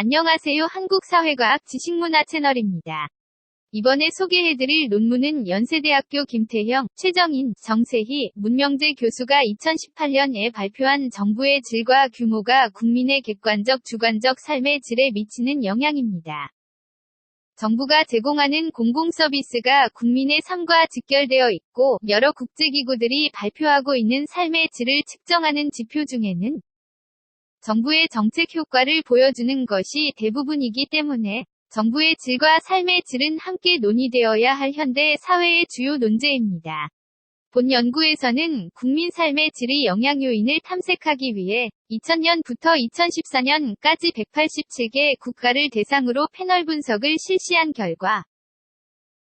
안녕하세요. 한국사회과학 지식문화 채널입니다. 이번에 소개해드릴 논문은 연세대학교 김태형, 최정인, 정세희, 문명재 교수가 2018년에 발표한 정부의 질과 규모가 국민의 객관적 주관적 삶의 질에 미치는 영향입니다. 정부가 제공하는 공공서비스가 국민의 삶과 직결되어 있고 여러 국제기구들이 발표하고 있는 삶의 질을 측정하는 지표 중에는 정부의 정책 효과를 보여주는 것이 대부분이기 때문에 정부의 질과 삶의 질은 함께 논의되어야 할 현대 사회의 주요 논제입니다. 본 연구에서는 국민 삶의 질의 영향 요인을 탐색하기 위해 2000년부터 2014년까지 187개 국가를 대상으로 패널 분석을 실시한 결과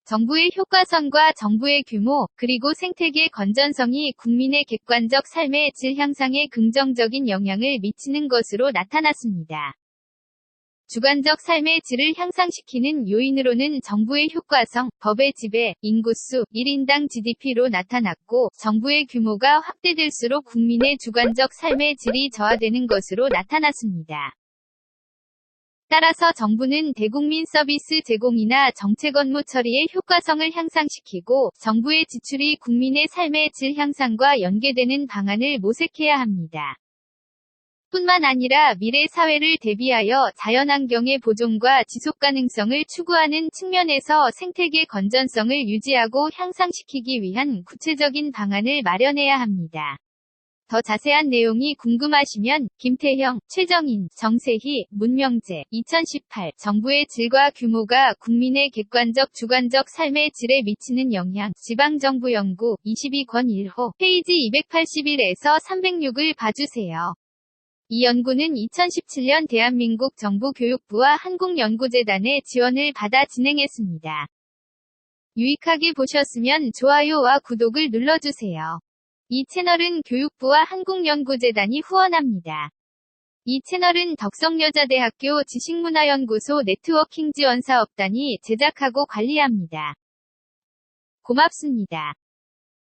정부의 효과성과 정부의 규모, 그리고 생태계 건전성이 국민의 객관적 삶의 질 향상에 긍정적인 영향을 미치는 것으로 나타났습니다. 주관적 삶의 질을 향상시키는 요인으로는 정부의 효과성, 법의 지배, 인구수, 1인당 GDP로 나타났고, 정부의 규모가 확대될수록 국민의 주관적 삶의 질이 저하되는 것으로 나타났습니다. 따라서 정부는 대국민 서비스 제공이나 정책 업무 처리의 효과성을 향상시키고 정부의 지출이 국민의 삶의 질 향상과 연계되는 방안을 모색해야 합니다. 뿐만 아니라 미래 사회를 대비하여 자연환경의 보존과 지속 가능성을 추구하는 측면에서 생태계 건전성을 유지하고 향상시키기 위한 구체적인 방안을 마련해야 합니다. 더 자세한 내용이 궁금하시면 김태형, 최정인, 정세희, 문명재 2018 정부의 질과 규모가 국민의 객관적 주관적 삶의 질에 미치는 영향 지방정부 연구 22권 1호 페이지 281에서 306을 봐주세요. 이 연구는 2017년 대한민국 정부 교육부와 한국연구재단의 지원을 받아 진행했습니다. 유익하게 보셨으면 좋아요와 구독을 눌러주세요. 이 채널은 교육부와 한국연구재단이 후원합니다. 이 채널은 덕성여자대학교 지식문화연구소 네트워킹 지원사업단이 제작하고 관리합니다. 고맙습니다.